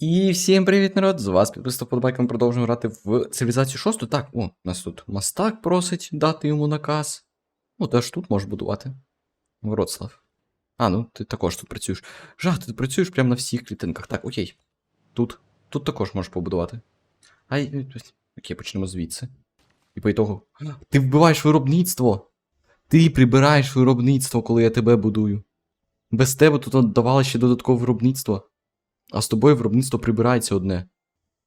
І всім привіт, народ! З вас підписав подбайком продовжуємо грати в цивілізацію 6. Так, о, у нас тут мастак просить дати йому наказ. Ну, теж тут можеш будувати. Вроцлав. А, ну ти також тут працюєш. Жах, ти працюєш прямо на всіх клітинках. Так, окей. Тут. Тут також можеш побудувати. Ай, окей, почнемо звідси. І по ітогу. Ти вбиваєш виробництво! Ти прибираєш виробництво, коли я тебе будую. Без тебе тут давали ще додаткове виробництво. А з тобою виробництво прибирається одне.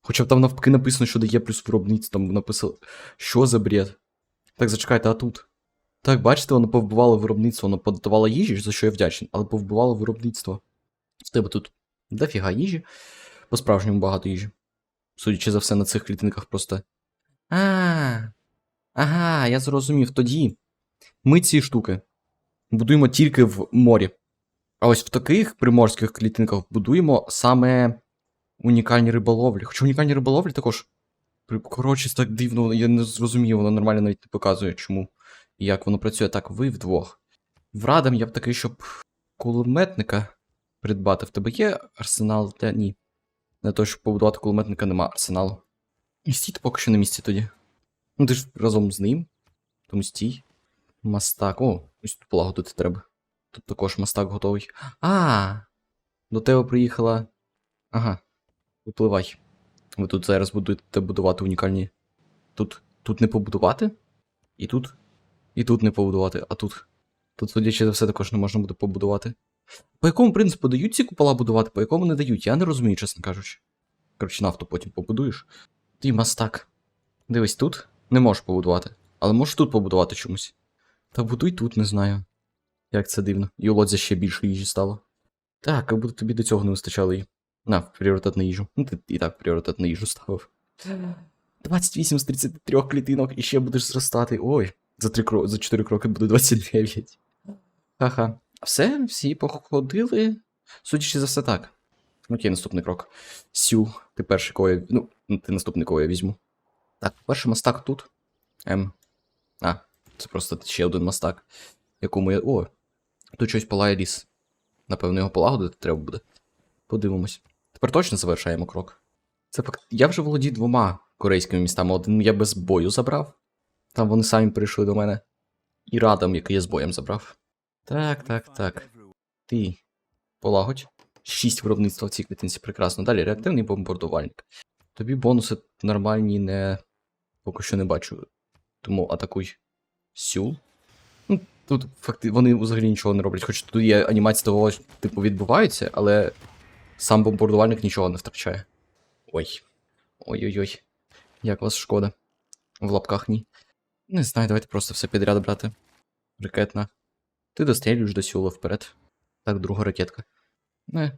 Хоча б там навпаки написано, що дає плюс виробництво, там написано, що за бред. Так, зачекайте, а тут. Так, бачите, воно повбивало виробництво, воно подавало їжі, за що я вдячний, але повбивало виробництво. В тебе тут дофіга їжі. По-справжньому багато їжі. Судячи за все, на цих клітинках просто. А. Ага, я зрозумів. Тоді ми ці штуки будуємо тільки в морі. А ось в таких приморських клітинках будуємо саме унікальні риболовлі. Хоча унікальні риболовлі також. Коротше, так дивно, я не зрозумів, воно нормально навіть не показує, чому і як воно працює. Так, ви вдвох. В радам я б такий, щоб кулеметника придбати. В тебе є арсенал для. Ні. Для того, щоб побудувати кулеметника, нема арсеналу. І стійте поки що на місці тоді. Ну ти ж разом з ним. Тому стій. Мастак. О, ось тут полагодити треба. Тут також мастак готовий. А, до тебе приїхала. Ага. Випливай. Ви тут зараз будете будувати унікальні. Тут. Тут не побудувати? І тут. І тут не побудувати, а тут. Тут, судячи за все, також не можна буде побудувати. По якому принципу дають ці купола будувати, по якому не дають, я не розумію, чесно кажучи. Коротше, нафту потім побудуєш. Ти мастак. Дивись, тут не можеш побудувати. Але можеш тут побудувати чомусь. Та будуй тут, не знаю. Як це дивно. І лодзя ще більше їжі стало. Так, як будто тобі до цього не вистачало її. На, в пріоритет на їжу. Ну, ти і так пріоритет на їжу ставив. 28 з 33 клітинок і ще будеш зростати. Ой, за 3 кро... за 4 кроки буде 29. Ха-ха. Все, всі походили. Судячи за все так. Окей, наступний крок. Сю, ти перший кого я. Ну, ти наступний кого я візьму. Так, перший мастак тут. М. А, це просто ще один мастак, якому я. О, тут щось палає ліс. Напевно, його полагодити треба буде. Подивимось. Тепер точно завершаємо крок. Це факт. Я вже володію двома корейськими містами. Один я без бою забрав. Там вони самі прийшли до мене. І радом, який я з боєм забрав. Так, так, так. Ти. Полагодь. Шість виробництва в цій клітинці прекрасно. Далі реактивний бомбардувальник. Тобі бонуси нормальні не. Поки що не бачу. Тому атакуй. Сюл. Тут факти вони взагалі нічого не роблять. Хоч тут є анімація того, типу, відбувається, але сам бомбардувальник нічого не втрачає. Ой. Ой-ой-ой. Як вас шкода. В лапках ні. Не знаю, давайте просто все підряд брати. Ракетна. Ти дострілюєш до сюла вперед. Так, друга ракетка. Не,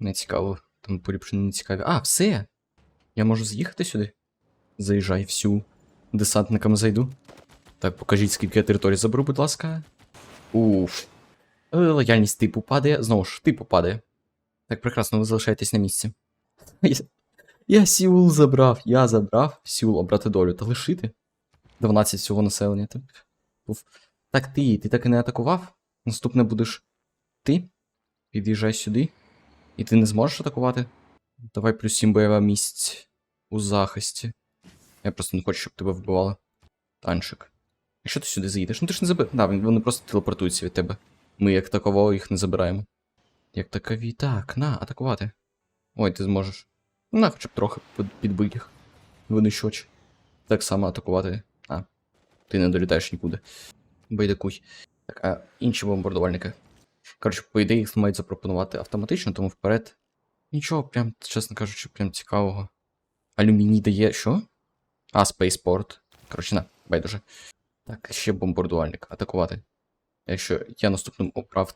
не цікаво. Там поліпшені не цікаві. А, все! Я можу з'їхати сюди? Заїжджай всю. Десантниками зайду. Так, покажіть, скільки я територій заберу, будь ласка. Уф. Е, Лояльність типу падає. Знову ж, типу падає. Так, прекрасно, ви залишаєтесь на місці. Я, Сіул забрав, я забрав Сіул обрати долю. Та лишити. 12 всього населення. Так, Уф. так ти, ти так і не атакував? Наступне будеш ти. Під'їжджай сюди. І ти не зможеш атакувати? Давай плюс 7 бойова місць у захисті. Я просто не хочу, щоб тебе вбивали. Танчик. Якщо ти сюди заїдеш, ну ти ж не забив. Да, вони просто телепортуються від тебе. Ми як такового їх не забираємо. Як такові. Так, на, атакувати. Ой, ти зможеш. На, хоча б трохи під- підбий їх. Винищувач. Так само атакувати. А. Ти не долітаєш нікуди. Байдакуй. Так, а інші бомбардувальники. Коротше, по ідеї їх мають запропонувати автоматично, тому вперед. Нічого, прям, чесно кажучи, прям цікавого. Алюміній дає. Що? А, спейспорт. Коротше, на, байдуже. Так, ще бомбардувальник. Атакувати. Якщо я наступним обрав.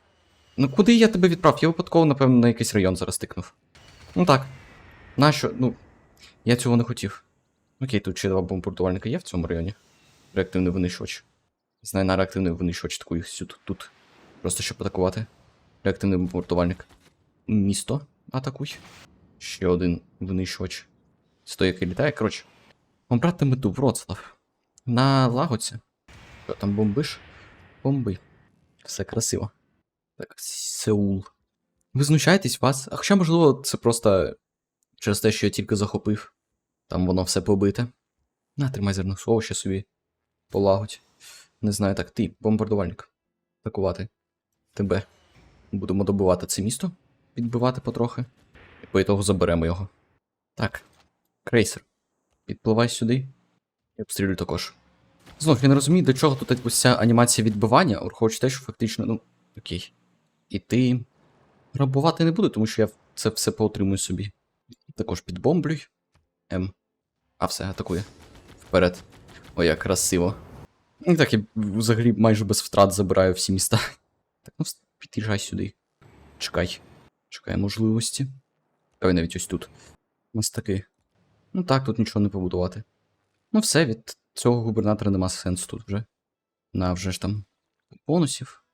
Ну куди я тебе відправ? Я випадково, напевно, на якийсь район зараз тикнув. Ну так. Нащо? Ну. Я цього не хотів. Окей, тут ще два бомбардувальника є в цьому районі. Реактивний винищувач. Знаю, на реактивний винищувач таку їх всю тут. Просто щоб атакувати. Реактивний бомбардувальник. Місто атакуй. Ще один винищувач. З той, який літає. Коротше. Обрати мету Вроцлав. Налагодься. Що там бомбиш? Бомби. Все красиво. Так, Сеул. Ви знущаєтесь вас? А хоча, можливо, це просто Через те, що я тільки захопив. Там воно все побите. На, тримай зерно слово ще собі. Полагодь. Не знаю, так, ти, бомбардувальник. Атакувати. Тебе. Будемо добивати це місто. Підбивати потрохи. І по ітогу заберемо його. Так. Крейсер. Підпливай сюди. І обстрілюй також. Знов, я не розумію, до чого тут ось ця анімація відбивання, враховуючи те, що фактично, ну, окей. І ти. Грабувати не буду, тому що я це все поотримую собі. Також підбомблюй. М. А все, атакує. Вперед. Ой, як красиво. І так, я взагалі майже без втрат забираю всі міста. Так, ну під'їжджай сюди. Чекай. Чекай можливості. Давай навіть ось тут. Мастаки. Ну так, тут нічого не побудувати. Ну все, від цього губернатора нема сенсу тут вже. На вже ж там бонусів.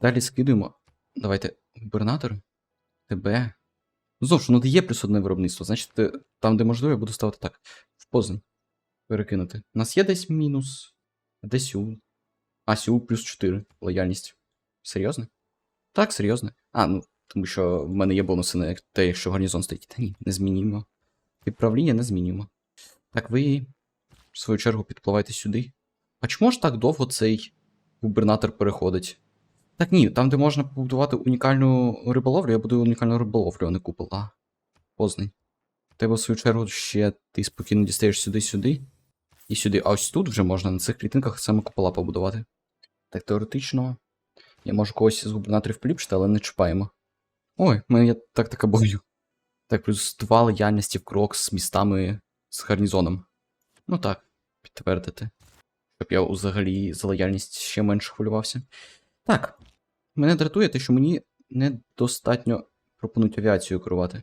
Далі скидуємо. Давайте, губернатор. Тебе. Знову ж, ну є плюс одне виробництво. Значить, там, де можливо, я буду ставити так. В Позань. Перекинути. У нас є десь мінус. Де Сюл? А, Сюл плюс 4. Лояльність. Серйозно? Так, серйозно. А, ну, тому що в мене є бонуси на те, якщо гарнізон стоїть. Та ні, не змінюємо. Відправління не змінюємо. Так, ви, в свою чергу, підпливайте сюди. А чому ж так довго цей губернатор переходить? Так ні, там, де можна побудувати унікальну риболовлю, я будую унікальну риболовлю, а не купол. А, Познань. Тебе, в свою чергу, ще ти спокійно дістаєш сюди-сюди. І сюди. А ось тут вже можна на цих клітинках саме купола побудувати. Так, теоретично. Я можу когось з губернаторів поліпшити, але не чіпаємо. Ой, мене є тактика бою. Так, плюс два лояльності в крок з містами з гарнізоном. Ну так, підтвердити. Щоб я взагалі за лояльність ще менше хвилювався. Так. Мене дратує те, що мені недостатньо пропонують авіацію керувати.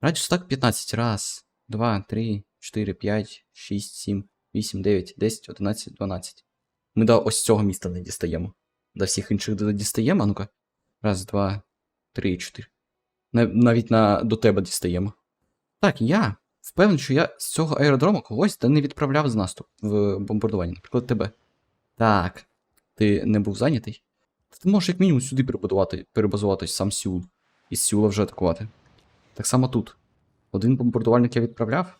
Радіус так 15. Раз, два, три, чотири, п'ять, шість, сім, вісім, дев'ять, десять, одинадцять, дванадцять. Ми до ось цього міста не дістаємо. До всіх інших до- дістаємо, а ну-ка. Раз, два, три, чотири. Нав- Навіть на до тебе дістаємо. Так, я впевнений, що я з цього аеродрому когось та не відправляв з наступ в бомбардування, наприклад, тебе. Так. Ти не був зайнятий? Ти можеш як мінімум сюди перебудувати, перебазуватись сам Сіул. І з Сіула вже атакувати. Так само тут. Один бомбардувальник я відправляв.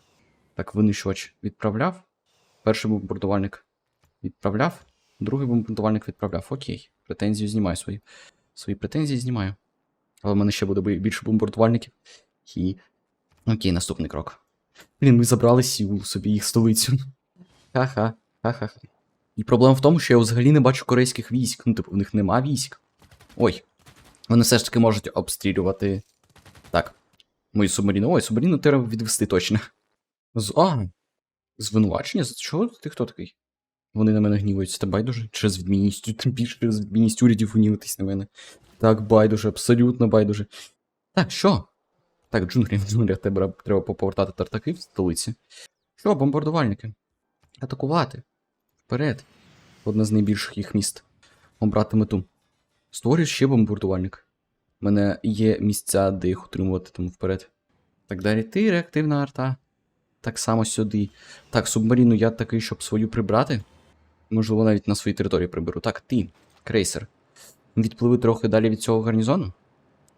Так, винищувач відправляв. Перший бомбардувальник відправляв. Другий бомбардувальник відправляв. Окей. Претензію знімаю свої. Свої претензії знімаю. Але в мене ще буде більше бомбардувальників. І. Окей, наступний крок. Блін, ми забрали Сіул собі їх столицю. Ха-ха, ха-ха. І проблема в тому, що я взагалі не бачу корейських військ. Ну, типу, в них нема військ. Ой. Вони все ж таки можуть обстрілювати. Так. Мою субмаріну. Ой, субмаріну треба відвести точно. З. А. Звинувачення? За чого ти хто такий? Вони на мене гніваються, та байдуже. Через відмінність, тим більше через відмінність урядів гніватись на мене. Так, байдуже, абсолютно байдуже. Так, що? Так, джунглі, в джунглях тебе треба поповертати тартаки в столиці. Що, бомбардувальники? Атакувати. Вперед. Одне з найбільших їх міст. Обрати мету. Створюю ще бомбардувальник. У мене є місця, де їх утримувати, тому вперед. Так далі. Ти реактивна арта. Так само сюди. Так, субмаріну я такий, щоб свою прибрати. Можливо, навіть на своїй території приберу. Так, ти, крейсер. Відпливи трохи далі від цього гарнізону,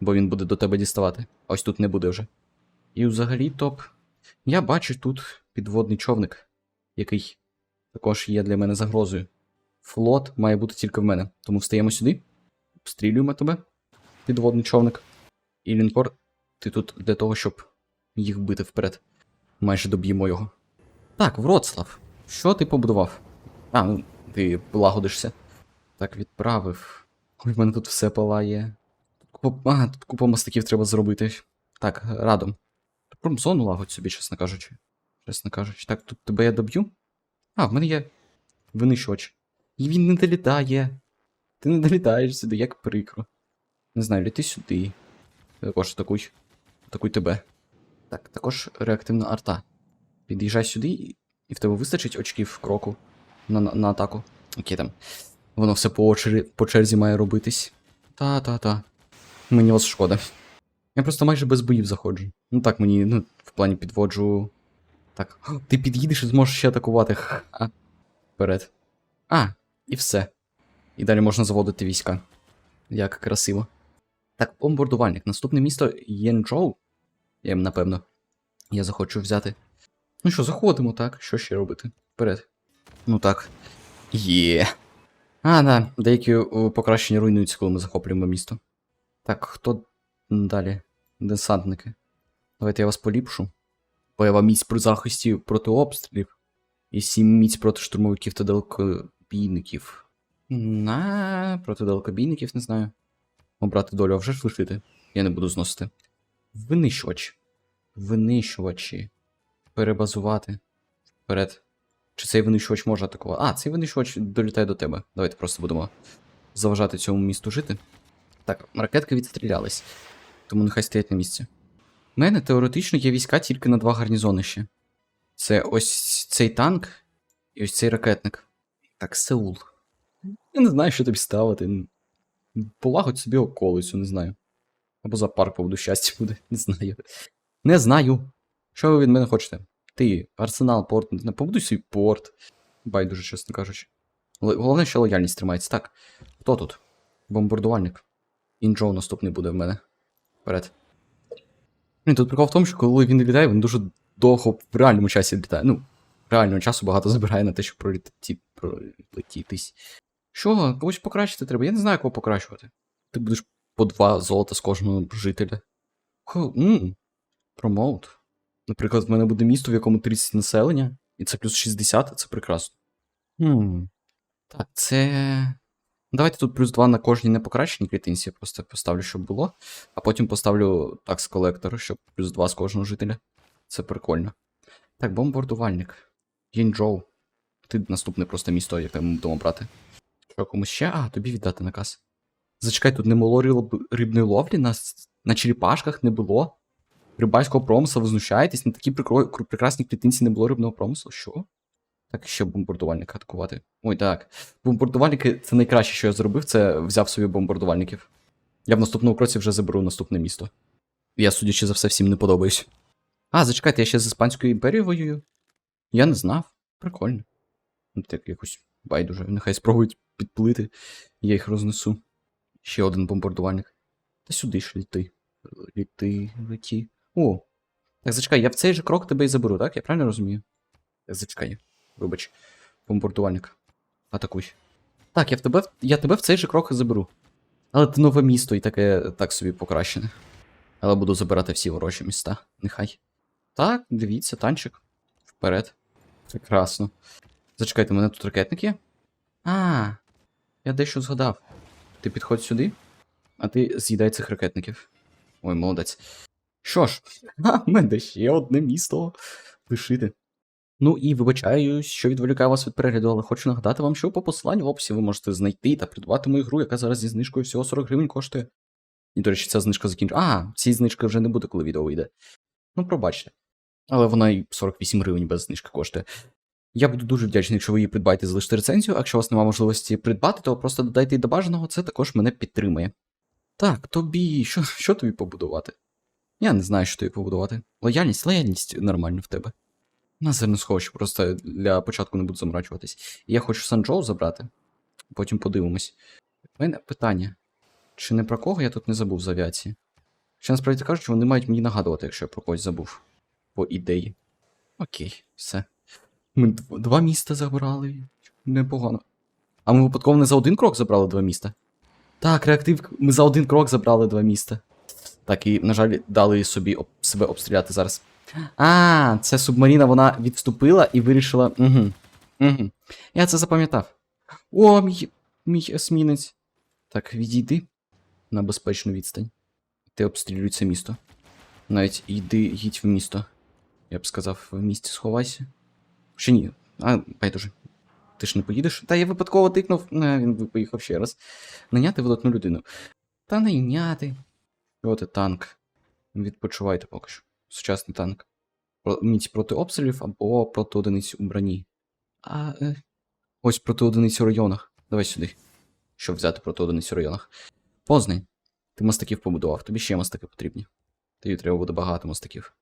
бо він буде до тебе діставати. Ось тут не буде вже. І взагалі топ. Я бачу тут підводний човник, який також є для мене загрозою. Флот має бути тільки в мене. Тому встаємо сюди, обстрілюємо тебе, підводний човник. І лінкор, ти тут для того, щоб їх бити вперед. Майже доб'ємо його. Так, Вроцлав. Що ти побудував? А, ну, ти полагодишся. Так, відправив. Ой, в мене тут все палає. Купа... А, тут купа мостиків треба зробити. Так, радом. Промзону лагодь собі, чесно кажучи. Чесно кажучи. Так, тут тебе я доб'ю? А, в мене є винищувач. І він не долітає. Ти не долітаєш сюди, як прикро. Не знаю, літи сюди. Також атакуй. Атакуй тебе. Так, також реактивна арта. Під'їжджай сюди, і в тебе вистачить очків кроку на, на, на атаку. Окей там. Воно все по, очері, по черзі має робитись. Та-та-та. Мені вас шкода. Я просто майже без боїв заходжу. Ну так, мені, ну, в плані підводжу. Так. Ти під'їдеш і зможеш ще атакувати. Ха. Вперед. А, і все. І далі можна заводити війська. Як красиво. Так, бомбардувальник. Наступне місто Єнчжоу. Я, напевно. я захочу взяти. Ну що, заходимо, так? Що ще робити? Вперед. Ну так. Є. А, да, деякі о, покращення руйнуються, коли ми захоплюємо місто. Так, хто далі? Десантники. Давайте я вас поліпшу. Бойова міць при захисті проти обстрілів. І сім міць проти штурмовиків та далекобійників. На, проти далекобійників не знаю. Обрати долю, а вже ж лишити. Я не буду зносити. Винищувач. Винищувачі. Перебазувати. Вперед. Чи цей винищувач може атакувати? А, цей винищувач долітає до тебе. Давайте просто будемо заважати цьому місту жити. Так, ракетки відстрілялись. Тому нехай стоять на місці. У мене теоретично є війська тільки на два гарнізони ще. Це ось цей танк і ось цей ракетник. Так, Сеул. Я не знаю, що тобі ставити. Полагодь собі околицю, не знаю. Або за парк поводу щастя буде, не знаю. Не знаю. Що ви від мене хочете? Ти, арсенал, порт, не побудуй свій порт. Байдуже, чесно кажучи. Головне, що лояльність тримається. Так. Хто тут? Бомбардувальник. Інджоу наступний буде в мене. Вперед. Ні, тут прикол в тому, що коли він літає, він дуже довго в реальному часі літає. Ну, реального часу багато забирає на те, щоб пролетіти, пролетітись. Що, когось покращити треба? Я не знаю, кого покращувати. Ти будеш по два золота з кожного жителя. Промоут. Наприклад, в мене буде місто, в якому 30 населення, і це плюс 60, це прекрасно. Хм. Так, це. Давайте тут плюс 2 на кожній непокращеній клітинці, я просто поставлю, щоб було. А потім поставлю такс колектор, щоб плюс 2 з кожного жителя. Це прикольно. Так, бомбардувальник. Єнджоу. Ти наступне просто місто, яке ми будемо брати. Що комусь ще? А, тобі віддати наказ. Зачекай, тут не було рибної ловлі, на, на черепашках не було. Рибальського промислу, ви знущаєтесь, на такій прикро... прекрасній клітинці не було рибного промислу. Що? Так, ще бомбардувальника атакувати. Ой, так. Бомбардувальники це найкраще, що я зробив, це взяв собі бомбардувальників. Я в наступному кроці вже заберу наступне місто. Я, судячи за все, всім не подобаюсь. А, зачекайте, я ще з Іспанською імперією воюю. Я не знав. Прикольно. Ну, Так якось байдуже. Нехай спробують підплити, я їх рознесу. Ще один бомбардувальник. Та сюди ж літи. Літи, леті. О! Так, зачекай, я в цей же крок тебе і заберу, так? Я правильно розумію? Так, зачекай. Вибач. Бомбардувальник. Атакуй. Так, я в тебе, я тебе в цей же крок заберу. Але це нове місто і таке так собі покращене. Але буду забирати всі ворожі міста. Нехай. Так, дивіться, танчик. Вперед. Прекрасно. Зачекайте, у мене тут ракетник є? А, я дещо згадав. Ти підходь сюди, а ти з'їдай цих ракетників. Ой, молодець. Що ж, а, мене ще одне місто лишити. Ну і вибачаюсь, що відволікаю вас від перегляду, але хочу нагадати вам, що по посиланню в описі ви можете знайти та придбати мою гру, яка зараз зі знижкою всього 40 гривень коштує. І, до речі, ця знижка закінчується. А, цієї знижки вже не буде, коли відео вийде. Ну, пробачте. Але вона і 48 гривень без знижки коштує. Я буду дуже вдячний, якщо ви її придбаєте, залишите рецензію. А якщо у вас немає можливості придбати, то просто додайте її до бажаного, це також мене підтримує. Так, тобі, що, що тобі побудувати? Я не знаю, що тобі побудувати. Лояльність, лояльність нормально в тебе. На зерносховище, просто для початку не буду заморачуватись. Я хочу Санчжоу забрати, потім подивимось. У мене питання. Чи не про кого я тут не забув з авіації? Ще насправді кажучи, вони мають мені нагадувати, якщо я про когось забув. По ідеї. Окей, все. Ми два міста забрали. Непогано. А ми випадково не за один крок забрали два міста. Так, реактив, ми за один крок забрали два міста. Так, і, на жаль, дали собі об... себе обстріляти зараз. А, це субмаріна, вона відступила і вирішила. Угу. Угу. Я це запам'ятав. О, мій, мій есмінець. Так, відійди на безпечну відстань. Ти обстрілюй це місто. Навіть йди, їдь в місто. Я б сказав, в місті сховайся. Ще ні. А, байдуже. Ти ж не поїдеш? Та я випадково тикнув. Не, він поїхав ще раз. Наняти видатну людину. Та найняти. От і танк. Відпочивайте поки що. Сучасний танк. Міць проти обстрілів або проти одиниць у броні. А. Е, ось проти одиниць у районах. Давай сюди. Щоб взяти проти одиниць у районах. Познай. Ти мостаків побудував, тобі ще мостаки потрібні. Тобі треба буде багато мостаків.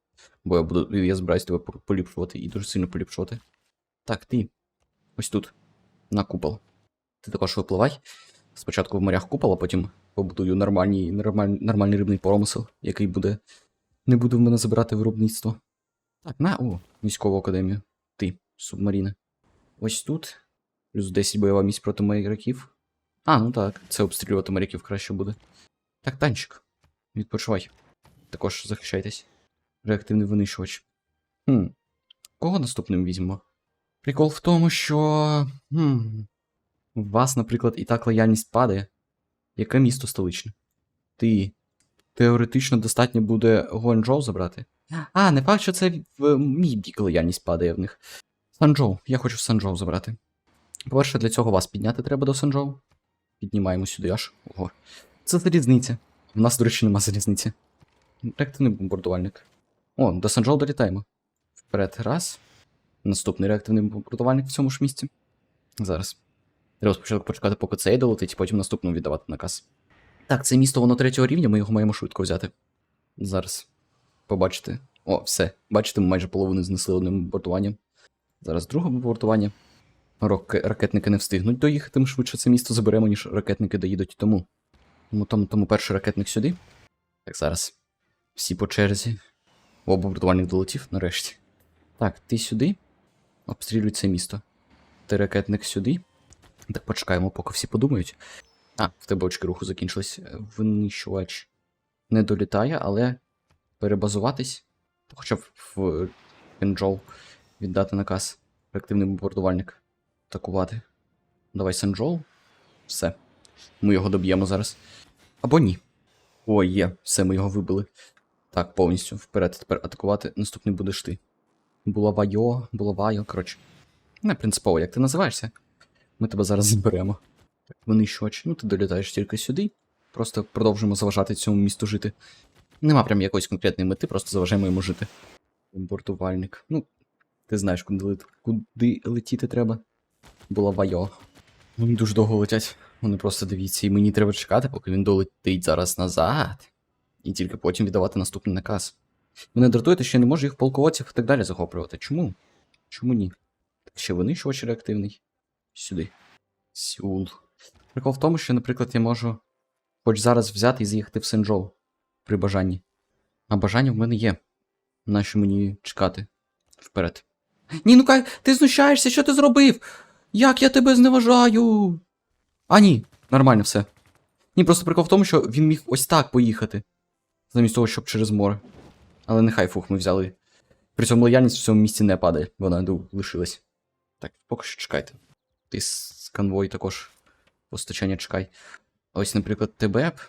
Бо я буду. Я збираюсь тебе поліпшувати і дуже сильно поліпшувати. Так, ти. Ось тут. На купол. Ти також випливай. Спочатку в морях купол, а потім побудую нормальний, нормаль, нормальний рибний промисел, який буде. Не буде в мене забирати виробництво. Так, на, о, військову академію. Ти, субмаріна. Ось тут. Плюс 10 бойова місць проти моряків. А, ну так, це обстрілювати моряків краще буде. Так, танчик. Відпочивай. Також захищайтесь. Реактивний винищувач. Хм. Кого наступним візьмемо? Прикол в тому, що. Хм. У вас, наприклад, і так лояльність падає. Яке місто столичне? Ти. Теоретично достатньо буде Гуанчжоу забрати. А, не факт, що це в мій бік лояльність падає в них. Санчжоу. Я хочу Санчжоу забрати. По-перше, для цього вас підняти треба до Санчжоу. Піднімаємо сюди аж. Ого. Це залізниця. В нас, до речі, нема залізниці. Реактивний бомбардувальник. О, до Санчжоу долітаємо. Вперед, раз. Наступний реактивний бомбардувальник в цьому ж місці. Зараз. Треба спочатку почекати, поки цей долетить, потім наступному віддавати наказ. Так, це місто воно третього рівня, ми його маємо швидко взяти. Зараз. Побачите. О, все. Бачите, ми майже половину знесли одним бомбардуванням. Зараз друге бомбардування. Рок- ракетники не встигнуть доїхати, ми швидше це місто заберемо, ніж ракетники доїдуть тому. Тому, тому, тому перший ракетник сюди. Так, зараз. Всі по черзі. О, бомбардувальник долетів, нарешті. Так, ти сюди. Обстрілюй це місто. Ти ракетник сюди. Так почекаємо, поки всі подумають. А, в тебе очки руху закінчились. Е, Винищувач не долітає, але перебазуватись. Хоча в Пенджол віддати наказ. Реактивний бомбардувальник. Атакувати. Давай Сенджол. Все. Ми його доб'ємо зараз. Або ні. О, є, все, ми його вибили. Так, повністю. Вперед, тепер атакувати. Наступний будеш ти. Булавайо, булавайо, коротше. Не принципово, як ти називаєшся. Ми тебе зараз заберемо. Винищувач. Ну, ти долітаєш тільки сюди. Просто продовжуємо заважати цьому місту жити. Нема прям якоїсь конкретної мети, просто заважаємо йому жити. Бомбардувальник. Ну, ти знаєш, куди, лет... куди летіти треба. Булавайо. Вони дуже довго летять. Вони просто дивіться, і мені треба чекати, поки він долетить зараз назад. І тільки потім віддавати наступний наказ. Мене дратує, що я не можу їх полководців і так далі захоплювати. Чому? Чому ні? Так ще винищувач реактивний. Сюди. Сюл. Прикол в тому, що, наприклад, я можу хоч зараз взяти і заїхати в Сенджоу при бажанні. А бажання в мене є. Нащо мені чекати? Вперед. Ні, ну кай, ти знущаєшся, що ти зробив? Як я тебе зневажаю? А, ні, нормально все. Ні, просто прикол в тому, що він міг ось так поїхати. Замість того, щоб через море. Але нехай фух, ми взяли. При цьому лояльність в цьому місці не падає, вона лишилась. Так, поки що чекайте. Ти з конвой також постачання чекай. Ось, наприклад, тебе б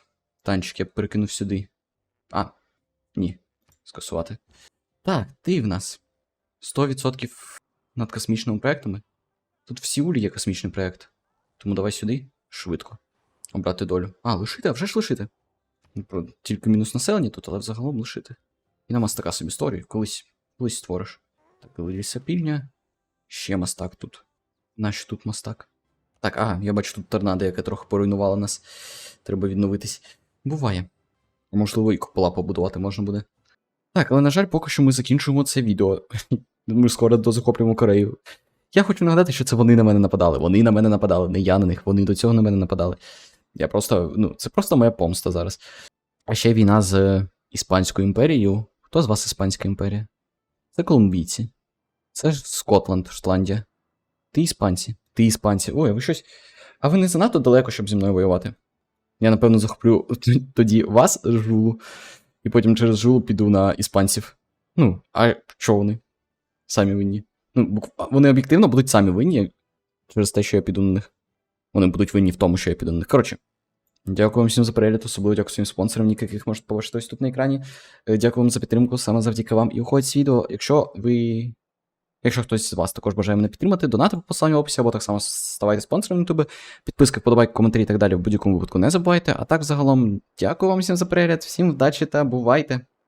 танчик я б перекинув сюди. А, ні. Скасувати. Так, ти в нас 100% над космічними проектами. Тут в Сіулі є космічний проект. Тому давай сюди швидко. Обрати долю. А, лишити, а вже ж лишити. Ну, Тільки мінус населення тут, але взагалом лишити. І на мастака собі історію, колись, колись створиш. Так, лісопільня. Ще мастак тут. Нащо тут мастак? Так, ага, я бачу тут торнадо, яке трохи поруйнувала нас. Треба відновитись. Буває. Можливо, і купола побудувати можна буде. Так, але на жаль, поки що ми закінчуємо це відео. Ми скоро дозахоплюємо Корею. Я хочу нагадати, що це вони на мене нападали. Вони на мене нападали, не я на них, вони до цього на мене нападали. Я просто, ну, це просто моя помста зараз. А ще війна з е, Іспанською імперією. Хто з вас Іспанська імперія? Це колумбійці. Це ж Скотланд, Шотландія. Ти іспанці. Ти іспанці. Ой, ви щось. А ви не занадто далеко, щоб зі мною воювати. Я, напевно, захоплю тоді вас, жулу, і потім через жулу піду на іспанців. Ну, а що вони? Самі винні. Ну, вони об'єктивно будуть самі винні через те, що я піду на них. Вони будуть винні в тому, що я піду на них. Коротше, дякую вам всім за перегляд, особливо дякую своїм спонсорам, ніки, яких можете побачити ось тут на екрані. Е, Дякую вам за підтримку, саме завдяки вам. І уходить з відео. Якщо ви. Якщо хтось з вас також бажає мене підтримати, донати по посиланню в описі, або так само ставайте спонсором Ютуби. Підписка, вподобайки, коментарі і так далі в будь-якому випадку не забувайте. А так, загалом, дякую вам всім за перегляд, всім вдачі та бувайте!